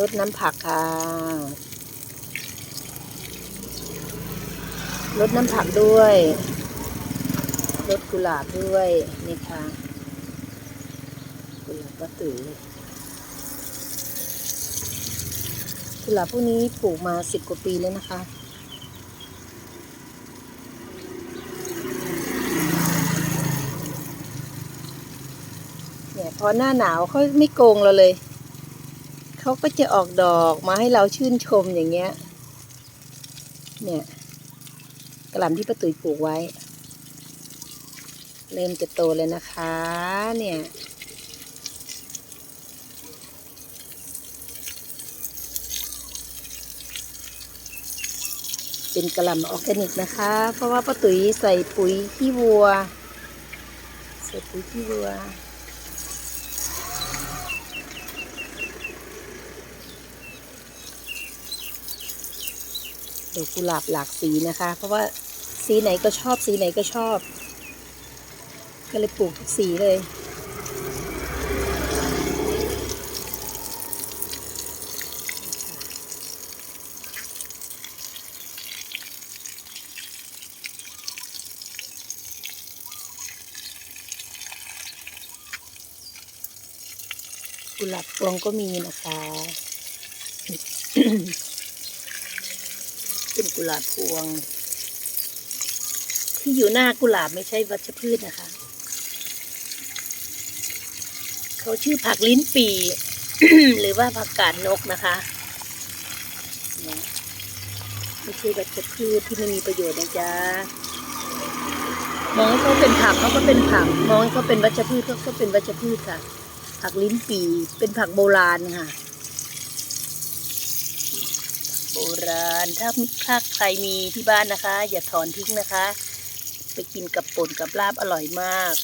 รดน้ำผักค่ะรดน้ำผักด้วยรดกุหลาบด้วยนี่ค่ะกุหลาบก็ตื่นกุหลาบพวกนี้ปลูกมาสิบกว่าปีแล้วนะคะเนี่ยพอหน้าหนาวเขาไม่โกงเราเลย เขาก็จะออกดอกมาให้เราชื่นชมอย่างเงี้ย เนี่ยกระหล่ำที่ป้าตุ๋ยปลูกไว้ เริ่มจะโตเลยนะคะ เนี่ยเป็นกระหล่ำออร์แกนิกนะคะ เพราะว่าป้าตุ๋ยใส่ปุ๋ยขี้วัว ใส่ปุ๋ยขี้วัว ดอกกุหลาบหลากสีนะคะ เพราะว่าสีไหนก็ชอบสีไหนก็ชอบ ก็เลยปลูกทุกสีเลย กุหลาบพวงก็มีนะคะ เป็นกุหลาบพวง ที่อยู่หน้ากุหลาบไม่ใช่วัชพืชนะคะ เขาชื่อผักลิ้นปี หรือว่าผักกาดนกนะคะไม่ใช่วัชพืชที่ไม่มีประโยชน์นะจ๊ะมองให้เขาเป็นผักเขาก็เป็นผัก มองให้เขาเป็นวัชพืชเขาก็เป็นวัชพืชค่ะ ผักลิ้นปีเป็นผักโบราณค่ะ โบ ราณ ถ้าถ้าใครมีที่บ้านนะคะ อย่าถอนทิ้งนะคะ ไปกินกับป่นกับลาบอร่อยมาก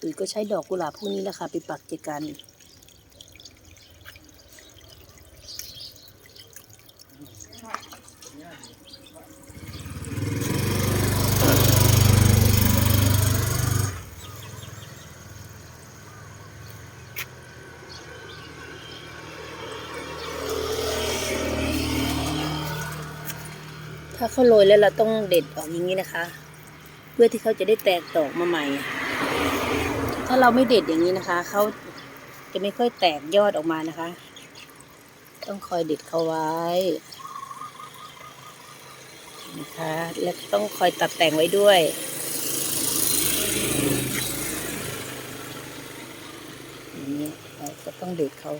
ตุ๋ยก็ใช้ดอกกุหลาบพวกนี้แหละค่ะไปปักเจกัน ถ้าเขาโรยแล้วเราต้องเด็ดออกอย่างนี้นะคะ เพื่อที่เขาจะได้แตกดอกมาใหม่ ถ้าเราไม่เด็ดอย่างนี้นะคะเขาจะไม่ค่อยแตกยอดออกมานะคะ ต้องคอยเด็ดเขาไว้ นะคะ และต้องคอยตัดแต่งไว้ด้วยอย่างนี้เราก็ต้องเด็ดเขา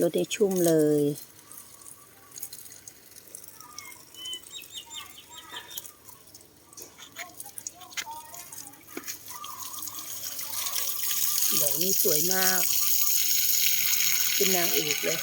ลดให้ชุ่มเลยดอกนี้สวยมาก เป็นนางเอกเลย